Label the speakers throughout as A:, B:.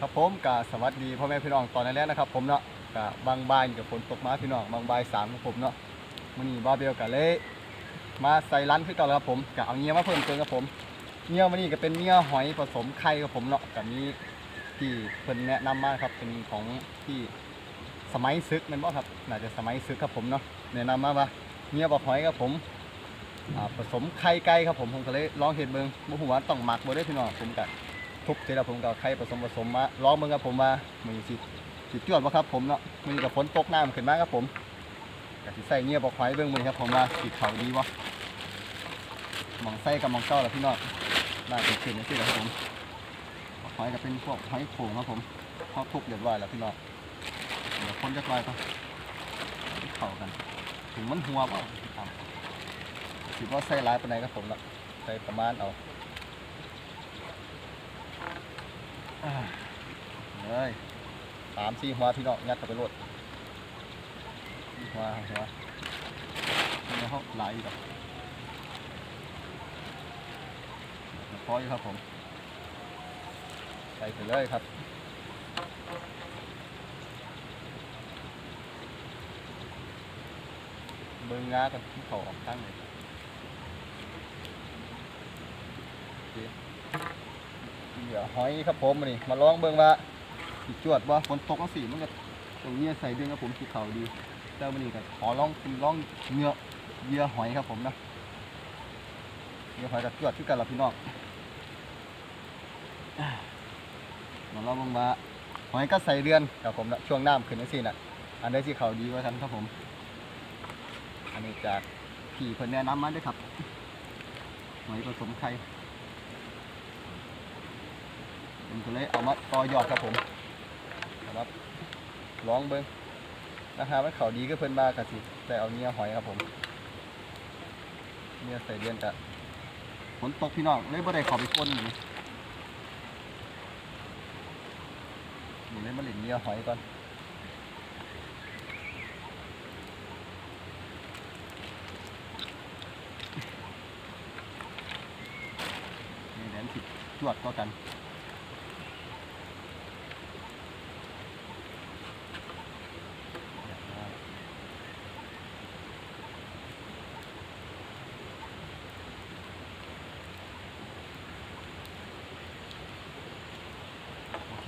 A: ครับผมกาสวัสดีพ่อแม่พี่น้องตอนนี้แล้วนะครับ ผมเนาะกะบางบายนี่กับฝนตกมาพี่น้องบางบายสามของผมเนาะมื้อนี้บาเบลกะเลยมาใส่ร้านคือเก่าแล้วครับผมกะเอาเงี้ยมาเพิ่มเติมครับผมเงี้ยวันนี้ก็เป็นเงี้ยหอยผสมไข่ครับผมเนาะกับนี้ที่เพิ่นแนะนำมาครับเป็นของที่สมัยซึกแมันบ่ครับน่าจะสมัยซึกครับผมเนาะแนะนำมาว่าเงี้ยบอกหอยครับผมผสมไข่ไก่ครับผมผมก็เลยลองเห็ดเบิ่งบ่ฮู้ว่าต้องหมักบ่ได้พี่น้องผมกะ ทุบเสร็จแล้วผมก็เอาไข่ผสมผสมมาลองเบิ่งครับผมว่ามือสิสิจวดบ่ครับผมเนาะมือกับฝนตกน้ำขึ้นมาครับผมก็สิใส่เงียบบอกไว้เบิ่งมือครับผมว่าสิเขาดีบ่หมองใส่กับมองเจ้าแล้วพี่น้องน่าจะขึ้นจังซี่แหละครับผมบอกหอยก็เป็นพวกหอยโขงครับผมพอทุบเรียบร้อยแล้วพี่น้องเดี๋ยวคนจะกลายก็เข้ากัน ถึงมันหัวเปล่าสิว่าใส่หลายไปานครับผมเนาะใส่ประมาณเอา อ่า เลยสามสี่หัวพี่น้องยัดเข้าไปรดหัวหัวนี่เขาหลกับพออยู่ครับผมใส่ไปเลยครับเบิ้งงากันที่เขาออกข้างเลยโอเค เหยื่อหอยครับผมนี่มาลองเบิ่งว่าสิจวดว่าฝนตกจังสีมันก็ตรงนี้ใส่ด้วยครับผมสีเขาดีเจ้ามันนี่ก็ขอลองกินลองเนื้อเหยื่อหอยครับผมนะเหยื่อหอยกับจวดคือกันละพี่น้องมาลองเบิ่งว่าหอยก็ใส่เดือนครับผมนะช่วงน้ำขึ้นจังซี่น่ะ อันใดที่เขาดีว่าทันครับผม อันนี้จากพี่เพิ่นแนะนำมาด้วยครับหอยผสมไข่ ผมก็เลยเอามาต่อยอดครับผมนะครับลองเบิ้งราคามันเขาดีก็เพิ่นมากสิแต่เอาเนื้อหอยครับผมเนื้อใส่เดือนกะฝนตกพี่น้องเลยบ่ได้ขอไปก้นหนี่หนูเลยมาเล่นเนื้อหอยก่อนนี่แหลมสิจวดก็กัน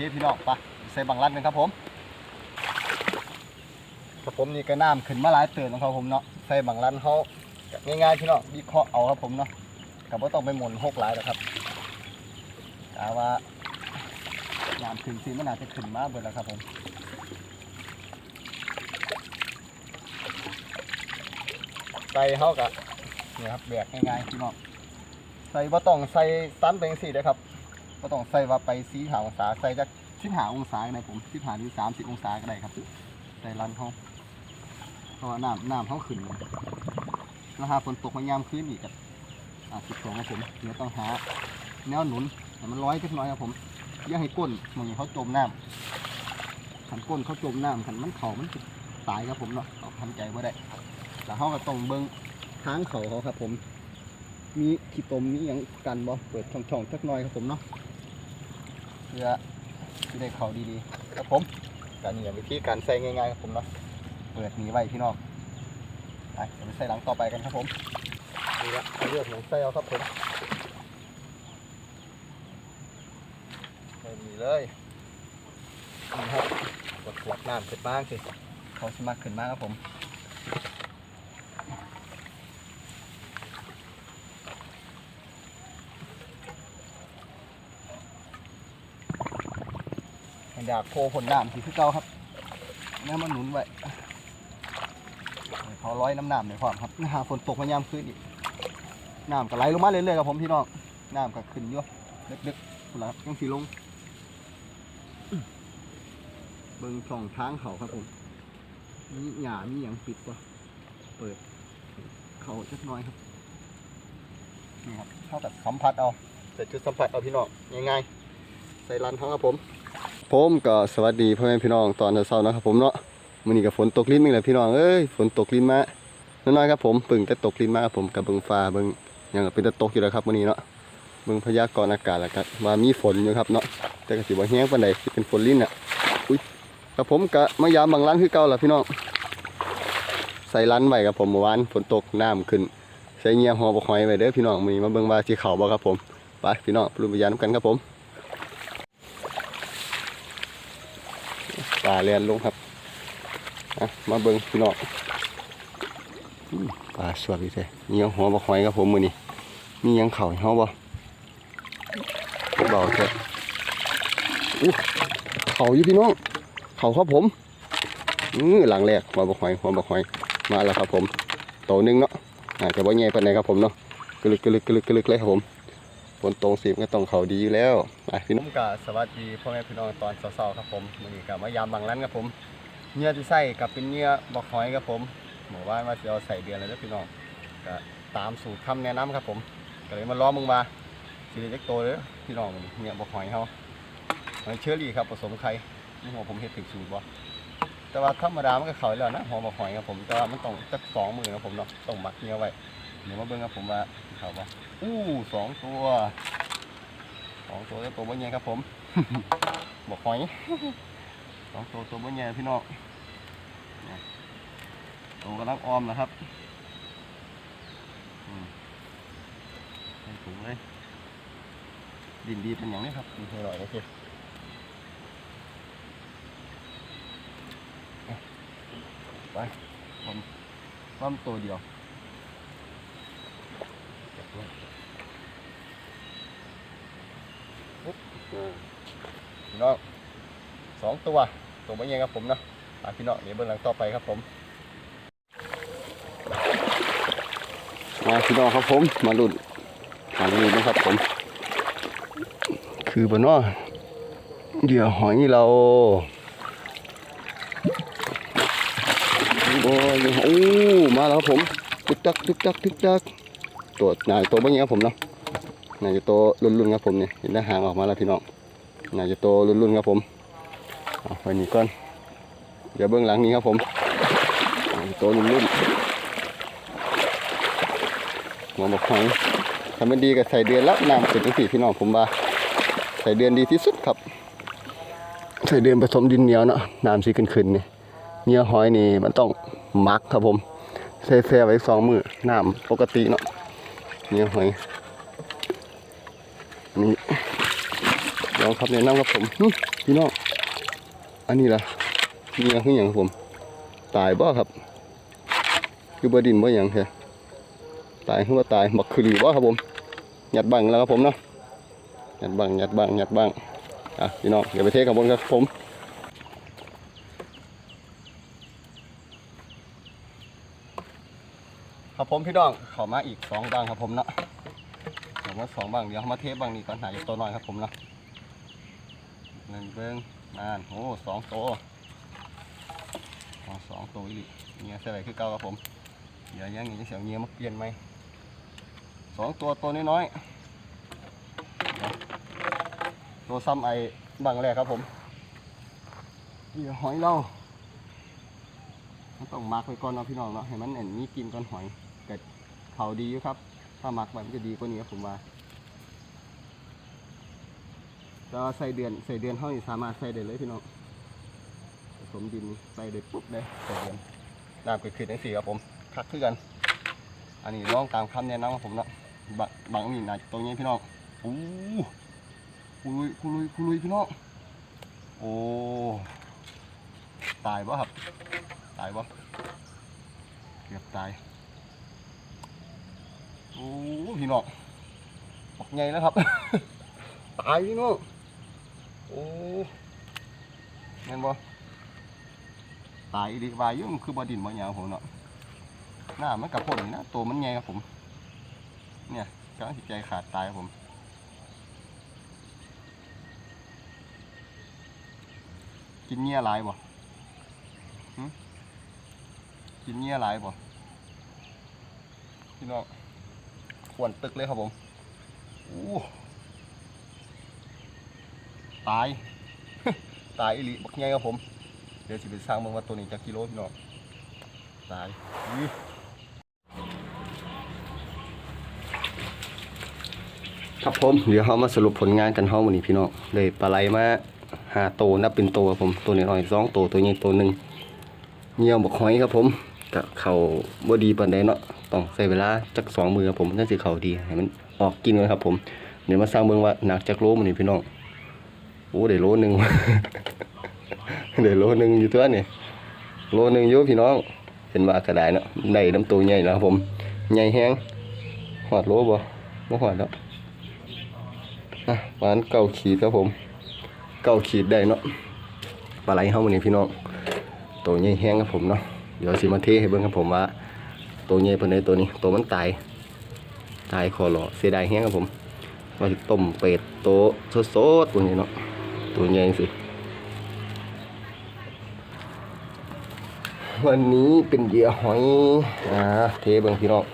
A: เคพี่น้องไปใส่บังรัดกันครับผมครับผมนี่ก็น้ำขึ้นมาหลายเตือนของเขาผมเนาะใส่บังรัดเขาก็ง่ายๆพี่น้องวิเคราะห์เอาครับผมเนาะกับว่าต้องไปหมุนหกหลายหรอกครับกาว่าน้ำขึ้นซีมันอาจจะขึ้นมาเบิดแล้วครับผมใส่เขากะนี่ครับแบกง่ายๆพี่น้องใส่บ่ต้องใส่สั้นไปจังซี่เด้อครับ ก็ต้องใส่ว่าไปสีหาองศาใส่จากสิบหาองศาในผมสิบหาถึงสามสิบองศาก็ได้ครับใส่รันเขาเพราะว่าน้ำน้ำเขาขึ้นแล้วหาฝนตกมายามขึ้นอีกกับอ่าสิบสองครับผมเดี๋ยวต้องหาแนวหนุนแต่มันร้อยจักน้อยครับผมอย่าให้ก้นมันเขาจมน้ำขันก้นเขาจมน้ำขันมันเข่ามันสิตายครับผมเนาะเอาทำใจไ่ได้แล้วเขาก็ต้องเบิ้งทางเขาเขาครับผม มีขี้ตมมีอย่างกันบ่เปิดช่องๆจักหน่อยครับผมเนาะ เพื่อที่ได้เขาดีๆครับผมการนี่วิธีการใส่ง่ายๆครับผมเนาะเปิดหนีไว้พี่น้องไปเดี๋ยวไปใส่หลังต่อไปกันครับผมนี่ละเอาเลือกหมูใส่เอาครับผมใส่นี่เลยนี่ครับกดขวดน้ำเสร็จบ้างสิเขาสมัครขึ้นมาครับผม ให้ดาบโคผลน้ำสีคือเก่าครับแม่มันหนุนไว้เขาร้อยน้ำน้ำในความครับหาฝนตกมายามคืนอีกน้ำก็ไหลลงมาเรื่อยๆครับผมพี่น้องน้ำก็ขึ้นอยู่เล็กๆพุ่นละครับยังสีลงอื้อเบิ่งช่องทางเขาครับผมมีหญ้ามีอย่างปิดปะเปิด เขาจักน้อยครับนี่ครับเท่ากับสัมผัสเอาใส่จุดสัมผัสเอาพี่น้องง่ายๆใส่รันทั้งครับผม ผมก็สวัสดีพ่อแม่พี่น้องตอนเช้าๆนะครับผมเนาะมื้อนี้ก็ฝนตกลิ้นมึงแหละพี่น้องเอ้ยฝนตกลิ้นมาน้อยๆครับผมเพิ่งแต่ตกลิ้นมาครับผมกับเบิ่งฟ้าเบิ่งยังก็เป็นต่ตกอยู่แล้วครับมื้อนี้เนาะเบิ่งพยากรณ์อากาศแล้วก็ว่ามีฝนอยู่ครับเนาะแต่ก็สิบ่แห้งปานใดสิเป็นฝนลิ้นอะอุ้ยกับผมก็มายามบางร้านคือเก่าล่ะพี่น้องใส่ร้านไว้กับผมเมื่อวานฝนตกน้ำขึ้นใส่เงียหอบ่หอยไว้เด้อพี่น้องมื้อนี้มาเบิ่งว่าสิเข้าบ่ครับผมไปพี่น้องปรุงพยานกันครับผม ปลาแล่นลงครับมาเบิ่งพี่น้องปลาสวยอีแท้เงียหัวบ่หอยครับผมมือนี้มีหยังเข้าห้เฮาบ่เบาแค่อู้เข่าอยู่พี่น้องเข่าครับผมอือหลังแรกหัวบกหอยหัวบกหอยมาแล้วครับผมโตนึงเนาะอาจจะบ่ใหญ่ปานใดครับผมเนาะกลึกกลึกกลึกกลึกเลยครับผมฝนตรงสีมันก็ต้องเข่าดีอยู่แล้ว ไปพี่น้องกาสวัสดีพ่อแม่พี่น้องตอนเช้าๆครับผมมื้อนี้ก็มายามบางร้านครับผมเนื้อที่ใส่กับเป็นเนื้อบอกหอยครับผมหมู่บ้านว่าสิเอาใส่เดือนเลยเด้อพี่น้องก็ตามสูตรคำแนะนำครับผมก็เลยมาล้อมึงมาสีเล็กโตเลยพี่น้องเนี่ยบอกหอยเขาหอยเชอรี่ครับผสมไข่นี่หัวผมเห็ดถึงสูตรบ่แต่ว่าธรรมดามันก็เขายแล้วนะหัวบอกหอยครับผมแต่ว่ามันต้องจักสองมือนะผมเนาะต้องหมักเนื้อไว้เดี๋ยวมาเบิ่งครับผมว่าเขาบ่อู้สองตัว สองตัวแล้วตัวบ่ใหญ่ครับผมบอกหอยสองตัวตัวบ่ใหญ่พี่น้องเนี่ยตัวกำลังออมนะครับอืมใส่ถุงเลย ดินดีเป็นอย่างนี้ครับดีหน่อยโอเคเอาไปผมว่ามตัวเดียวเก็บไว้ปุ๊บอ่า พี่น้องสองตัวตัวไม่ยังครับผมนะอะพี่น้องเดี๋ยวเบื้องหลังต่อไปครับผมมาพี่น้องครับผมมาลุ้นทางนี้นะครับผม คือบนว่าเหยื่อหอยเราโอ้ยโอ้มาแล้วครับผมตึกตักตึกตักตึกตักตัวหนาตัวเป็นยังครับผมเนาะ น่าจะโตรุ่นๆครับผมเนี่ยเห็นได้หางออกมาแล้วพี่น้องน่าจะโตรุ่นๆครับผมเอาไปนี่ก่อนเดี๋ยวเบื้องหลังนี้ครับผมโตรุ่นๆหัวบอกหอยถ้ามันดีก็ใส่เดือนละน้ำเป็นจังสี่พี่น้องผมว่าใส่เดือนดีที่สุดครับ ใส่เดือนผสมดินเหนียวเนาะน้ำสีขึ้นๆนี่ยเนื้อหอยนี่มันต้องมักครับผมใส่แซ่ไว้สองมือน้ำปกติเนาะเนื้อหอยนี่ล องครับแนะนำครับผมพี่น้องอันนี้ล่ะเนื้อคืออย่างครับผม ตายบ่ครับคือบ่ดินบ่อย่างแท้ตายคือว่าตายบักคือบ่ครับผมหยัดบังแล้วครับผมเนาะหยัดบังหยัดบังหยัดบังอะพี่น้องเดี๋ยวไปเทกับบนครับผมครับผมพี่น้องขอมาอีกสองบังครับผมเนาะเดี๋ยวมาสองบังเดี๋ยวเอามาเทบังนี้ก่อนหายตัวน้อยครับผมเนาะ หนึ่งเบิ้งนานโอ้สองตัวสองตัวอีกเนี่ยใส่ไว้คือเก่าครับผมเดี๋ยวยังย่างนี้เสียงเงี้ยมาเปลี่ยนไหมสองตัวตัวน้อยๆตัวซ้ำไอ้บังแรกครับผมนี่หอยเราต้องหมักไว้ก่อนเนาะพี่น้องเนาะให้มันเห็นมีกินก่อนหอยแต่เขาดีอยู่ครับ ถ้าหมักไว้มันจะดีกว่านี้ครับผมว่า แต่ว่าใส่เดือนใส่เดือนเท่านี้สามารถใส่ได้เลยพี่น้องผสมดินใส่ได้ปุ๊บเลยใส่เดือนน้ำเกิดขึ้นได้สี่ครับผมคักขึ้นกัน อันนี้ลองตามคำแนะนำของผมเนาะบะบางนี่นะตรงนี้พี่น้องโอ้คุลุยคุลุยคุลุยพี่น้องโอ้ตายบ่ครับตายบ่เกือบตายโอ้พี่น้องออกไงแล้วครับ ตายพี่น้อง โอ้เห็นบ่ตายอีดีวาอยุ่มนคือบอดินบ่ยางผมเนาะหน้ามันกับผมนี่นะตัวมันใหญ่ครับผม เนี่ยกำลังจิตใจขาดตายครับผมกินเงี้ยหลายบ่กินเงี้ยหลายบ่พี่น้องขวนตึกเลยครับผมอู้ ตาย ตายอีหลีบักใหญ่ครับผม เดี๋ยวสิไปสร้างเมืองว่าตัวนี้จะกิโลพี่น้องตายอื้อครับผม เดี๋ยวเรามาสรุปผลงานกันเฮามื้อนี้พี่น้องเลยปลาไหลมาหาโตนับเป็นโตครับผม ตัวน้อยๆสองโตตัวใหญ่ตัวหนึ่งเหี่ยวบักหอยครับผมก็เขาบ่ดีปานใดเนาะต้องใช้เวลาจักสองมือครับผมน่าสิเขาดีให้มันออกกินก่อนครับผมเดี๋ยวมาสร้างเบิ่งว่าหนักจักโลมื้อนี้พี่น้อง โอ้ได้โลหนึงได้โลหนึงอยู่ตัวนี่โลหนึงอยู่พี่น้อง เห็นว่ากระไดเนาะได้น้ำตัวใหญ่แล้วครับผม ใหญ่แฮงหอดโลบ่บ่หอดแล้วอะปานเก้าขีดครับผม เก้าขีดได้เนาะ ปลาไหลเฮามื้อนี้พี่น้อง ตัวใหญ่แห้งครับผมเนาะ เดี๋ยวสิมาเทให้เบิ่งครับผมว่า ตัวใหญ่ปานใดตัวนี้ ตัวมันตาย ตายคอหล่อเสียดายแห้งครับผมว่าต้มเป็ดโตสดๆตัวนี้เนาะ ตัวใหญ่สิ วันนี้เป็นเหยื่อหอย อ่า เทเบิ่งพี่น้อง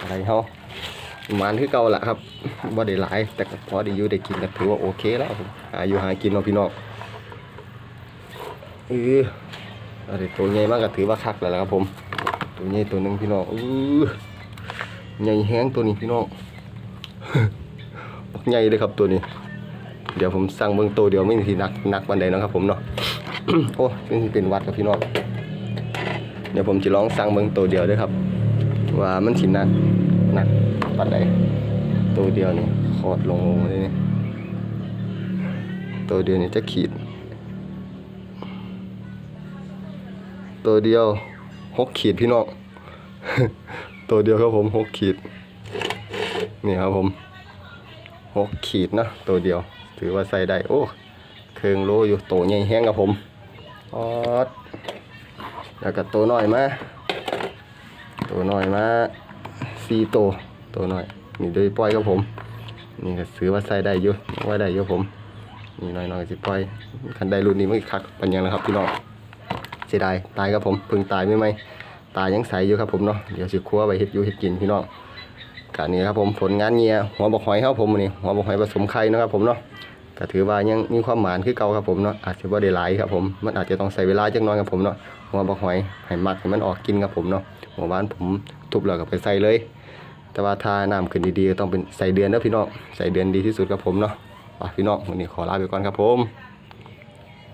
A: อะไรเฮาหมานคือเก่าแหละครับว่าได้หลาย แต่พอได้อยู่ได้กินก็ถือว่าโอเคแล้วผมหาอยู่หากินเนาะพี่น้องเอออะไรตัวใหญ่มากก็ถือว่าคักแล้วละครับผม ตัวใหญ่ตัวหนึ่งพี่น้องเออใหญ่แห้งตัวนี้พี่น้อง ใหญ่เลยครับตัวนี้ เดี๋ยวผมสั่งเบิ่งตัวเดียวไม่ทีนักนักบันไดนะครับผมเนาะโอ้เป็นสิเป็นวัดครับพี่น้องเดี๋ยวผมจะลองสั่งเบิ่งตัวเดียวด้วยครับ ว่ามันสิหนักหนักปันใดตัวเดียวนี่ขอดลงเลยนี่ตัวเดียวนี่จะขีด ตัวเดียวหกขีดพี่น้องตัวเดียวครับผมหกขีดนี่ครับผมหกขีดนะตัวเดียว ถือว่าใส่ได้โอ้เคืองโลอยู่โตใหญ่แห้งครับผมออดแล้วก็ตัวน้อยมาตัวน้อยมาสี่ตัวตัวน้อย นี่โดยปล่อยครับผม นี่ก็ซื้อว่าใส่ได้อยู่ไว้ได้อยู่ผมนี่น้อยๆสิปล่อยคันได้รุ่นนี้มันคักปัญญาแล้วครับพี่น้องเสียดายตายครับผมเพิ่งตายไม่ไหมตายยังใสอยู่ครับผมเนาะเดี๋ยวสิครัวไปเฮ็ดอยู่เฮ็ดกินพี่น้องการนี้ครับผมผลงานเงียหัวบกหอยครับผมมื้อนี่หัวบกหอยผสมไข่เนาะครับผมเนาะ ก็ถือว่ายังมีความหมานคือเก่าครับผมเนาะอาจจะบ่ได้หลายครับผมมันอาจจะต้องใส่เวลาจักน้อยครับผมเนาะหัวบกหอยให้มักให้มันออกกินครับผมเนาะหัวบ้านผมทุบเหลือก็ไปใส่เลย แต่ว่าถ้าน้ำขึ้นดีๆก็ต้องเป็นใส่เดือนนะพี่น้องใส่เดือนดีที่สุดครับผมเนาะพี่น้องวันนี้ขอลาไปก่อนครับผม